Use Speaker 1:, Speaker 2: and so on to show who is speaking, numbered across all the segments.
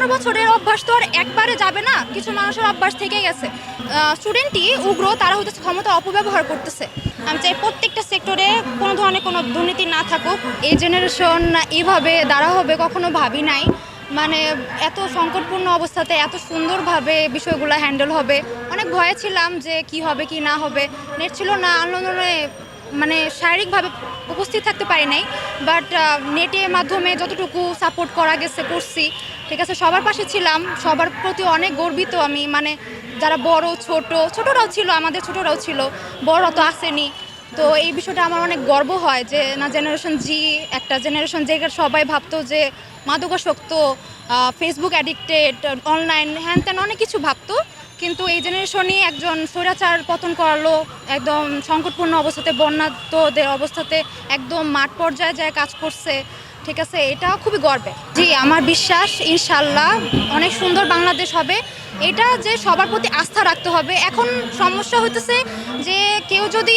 Speaker 1: পনেরো বছরের অভ্যাস তো আর একবারে যাবে না। কিছু মানুষের অভ্যাস থেকে গেছে। স্টুডেন্টই উগ্র, তারা হচ্ছে ক্ষমতা অপব্যবহার করতেছে। আমি চাই প্রত্যেকটা সেক্টরে কোনো ধরনের কোনো দুর্নীতি না থাকুক। এই জেনারেশন এইভাবে দাঁড়া হবে কখনো ভাবি নাই। মানে এত সংকটপূর্ণ অবস্থাতে এত সুন্দরভাবে বিষয়গুলো হ্যান্ডেল হবে। অনেক ভয়ে ছিলাম যে কি হবে, কি না হবে। নেট ছিল না, আন্দোলনে মানে শারীরিকভাবে উপস্থিত থাকতে পারি নাই বাট নেটের মাধ্যমে যতটুকু সাপোর্ট করা গেছে করছি, ঠিক আছে, সবার পাশে ছিলাম, সবার প্রতি অনেক গর্বিত আমি মানে যারা বড়, ছোট, ছোটরাও ছিল, আমাদের ছোটরাও ছিল বড় তো আসেনি, তো এই বিষয়টা আমার অনেক গর্ব হয় যে না জেনারেশন জি একটা জেনারেশন যে সবাই ভাবতো যে মাদকাসক্ত ফেসবুক অ্যাডিক্টেড অনলাইন হ্যান ত্যান অনেক কিছু ভাবতো কিন্তু এই জেনারেশনই একজন স্বৈরাচার পতন করালো, একদম সংকটপূর্ণ অবস্থাতে বন্যাত্মদের অবস্থাতে একদম মাঠ পর্যায়ে যায় কাজ করছে, ঠিক আছে? এটা খুবই গর্বে জি, আমার বিশ্বাস, ইনশাল্লাহ অনেক সুন্দর বাংলাদেশ হবে। এটা যে সবার প্রতি আস্থা রাখতে হবে। এখন সমস্যা হইতেছে যে কেউ যদি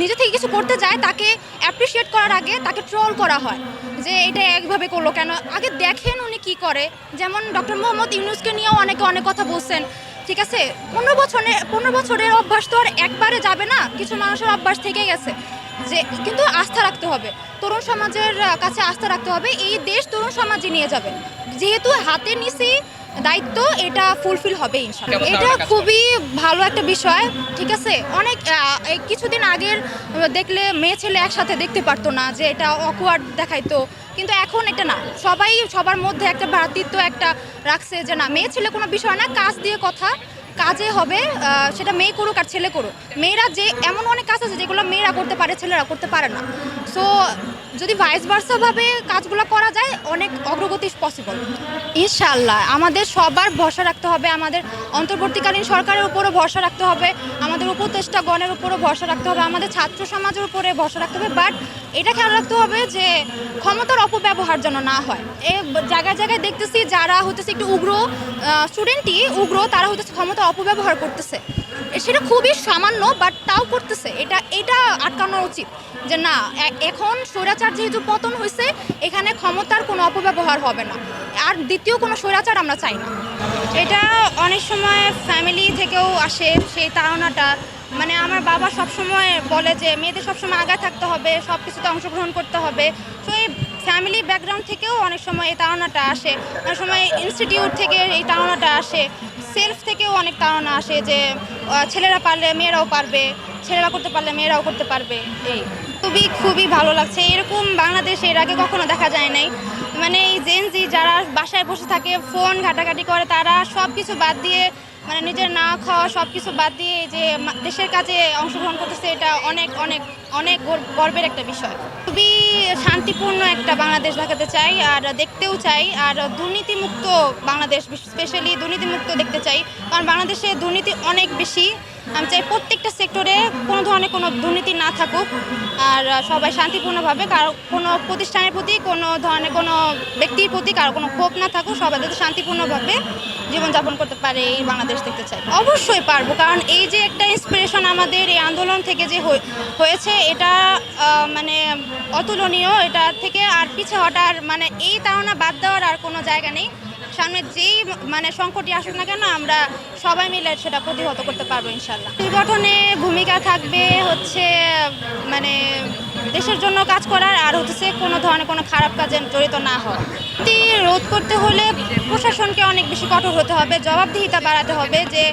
Speaker 1: নিজে থেকে কিছু করতে যায়, তাকে অ্যাপ্রিসিয়েট করার আগে তাকে ট্রোল করা হয় যে এটা একভাবে করল কেন? আগে দেখেন উনি কি করে। যেমন ডক্টর মোহাম্মদ ইউনুসকে নিয়েও অনেকে অনেক কথা বলছেন। ঠিক আছে, পনেরো বছরের পনেরো বছরের অভ্যাস তো আর একবারে যাবে না। কিছু মানুষের অভ্যাস থেকে গেছে যে কিন্তু আস্থা রাখতে হবে। তরুণ সমাজের কাছে আস্থা রাখতে হবে, এই দেশ তরুণ সমাজে নিয়ে যাবে। যেহেতু হাতে নিছি দায়িত্ব এটা ফুলফিল হবে ইনশাল্লাহ এটা খুবই ভালো একটা বিষয় ঠিক আছে? অনেক এই কিছুদিন আগের দেখলে মেয়ে ছেলে একসাথে দেখতে পারতো না যে এটা অকওয়ার্ড দেখাইতো কিন্তু এখন এটা না। সবাই সবার মধ্যে একটা ভ্রাতৃত্ব একটা রাখছে যে না মেয়ে ছেলে কোনো বিষয় না কাজ দিয়ে কথা। কাজে হবে সেটা মেয়ে করুক আর ছেলে করুক। মেয়েরা যে, এমন অনেক কাজ আছে যেগুলো মেয়েরা করতে পারে, ছেলেরা করতে পারে না। সো যদি ভাইস ভার্সাভাবে কাজগুলো করা যায়, অনেক অগ্রগতি পসিবল ইনশাল্লাহ আমাদের সবার ভরসা রাখতে হবে, আমাদের অন্তর্বর্তীকালীন সরকারের উপরও ভরসা রাখতে হবে আমাদের উপদেষ্টা গণের উপরও ভরসা রাখতে হবে, আমাদের ছাত্র সমাজের উপরে ভরসা রাখতে হবে বাট এটা খেয়াল রাখতে হবে যে ক্ষমতার অপব্যবহার যেন না হয়। এ জায়গায় জায়গায় দেখতেছি যারা হতেছে একটু উগ্র স্টুডেন্টই উগ্র, তারা হতেছে ক্ষমতা অপব্যবহার করতেছে। সেটা খুবই সামান্য বাট তাও করতেছে। এটা এটা আটকানো উচিত যে না এখন স্বৈরাচার যেহেতু পতন হয়েছে এখানে ক্ষমতার কোনো অপব্যবহার হবে না। আর দ্বিতীয় কোনো স্বৈরাচার আমরা চাই না। এটা অনেক সময় ফ্যামিলি থেকেও আসে সেই তাড়নাটা। মানে আমার বাবা সবসময় বলে যে, মেয়েদের সবসময় আগায় থাকতে হবে সব কিছুতে অংশগ্রহণ করতে হবে। তো এই ফ্যামিলি ব্যাকগ্রাউন্ড থেকেও অনেক সময় এই তাড়নাটা আসে। অনেক সময় ইনস্টিটিউট থেকে এই তাড়নাটা আসে। সেলফ থেকেও অনেক তাড়না আসে যে ছেলেরা পারলে মেয়েরাও পারবে, ছেলেরা করতে পারলে মেয়েরাও করতে পারবে। এই খুবই খুবই ভালো লাগছে। এরকম বাংলাদেশ এর আগে কখনো দেখা যায় নাই। মানে এই জেনজি যারা বাসায় বসে থাকে ফোন ঘাটাঘাটি করে, তারা সব কিছু বাদ দিয়ে মানে নিজের না খাওয়া সব কিছু বাদ দিয়ে যে দেশের কাজে অংশগ্রহণ করতেছে, এটা অনেক অনেক অনেক গর্বের একটা বিষয়। খুবই শান্তিপূর্ণ একটা বাংলাদেশ দেখাতে চাই, আর দেখতেও চাই, আর দুর্নীতিমুক্ত বাংলাদেশ স্পেশালি দুর্নীতিমুক্ত দেখতে চাই, কারণ বাংলাদেশে দুর্নীতি অনেক বেশি। আমি চাই প্রত্যেকটা সেক্টরে কোনো ধরনের কোনো দুর্নীতি না থাকুক আর সবাই শান্তিপূর্ণভাবে, কারও কোনো প্রতিষ্ঠানের প্রতি, কোনো ধরনের কোনো ব্যক্তির প্রতি কারও কোনো ক্ষোভ না থাকুক, সবাই যাতে শান্তিপূর্ণভাবে জীবনযাপন করতে পারে এই বাংলাদেশ দেখতে চাই। অবশ্যই পারব, কারণ এই যে একটা ইন্সপিরেশন আমাদের এই আন্দোলন থেকে যে হয়ে- হয়েছে, এটা মানে অতুলনীয়, এটা থেকে আর পিছে হটার মানে এই তাড়না বাদ দেওয়ার আর কোনো জায়গা নেই। সামনে যেই মানে সংকটই আসুক না কেন, আমরা সবাই মিলে সেটা প্রতিহত করতে পারব ইনশাল্লাহ সংগঠনে ভূমিকা থাকবে হচ্ছে মানে দেশের জন্য কাজ করার, আর হচ্ছে কোনো ধরনের কোনো খারাপ কাজে জড়িত না দুর্নীতি রোধ করতে হলে প্রশাসনকে অনেক বেশি কঠোর হতে হবে, জবাবদিহিতা বাড়াতে হবে যে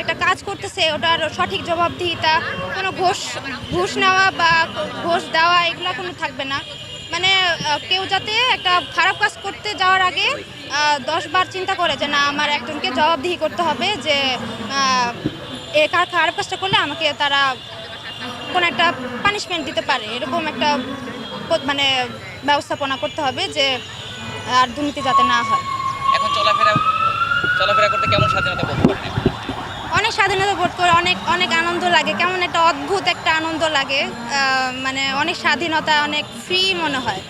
Speaker 1: একটা কাজ করতেছে, ওটার সঠিক জবাবদিহিতা, কোনো ঘোষ, ঘুষ নেওয়া বা ঘোষ দেওয়া, এগুলো কোনো থাকবে না। মানে কেউ যাতে একটা খারাপ কাজ করতে যাওয়ার আগে আহ, দশ বার চিন্তা করে যে না আমার একজনকে জবাবদিহি করতে হবে যে এ কার- খারাপ কাজটা করলে আমাকে তারা কোনো একটা পানিশমেন্ট দিতে পারে। এরকম একটা মানে ব্যবস্থাপনা করতে হবে যে আর দুর্নীতি যাতে না হয়।
Speaker 2: এখন চলাফেরা চলাফেরা করতে কেমন স্বাধীনতা বোধ করেন
Speaker 1: স্বাধীনতা বোধ করে অনেক অনেক আনন্দ লাগে। কেমন একটা অদ্ভুত একটা আনন্দ লাগে। মানে অনেক স্বাধীনতা, অনেক ফ্রি মনে হয়।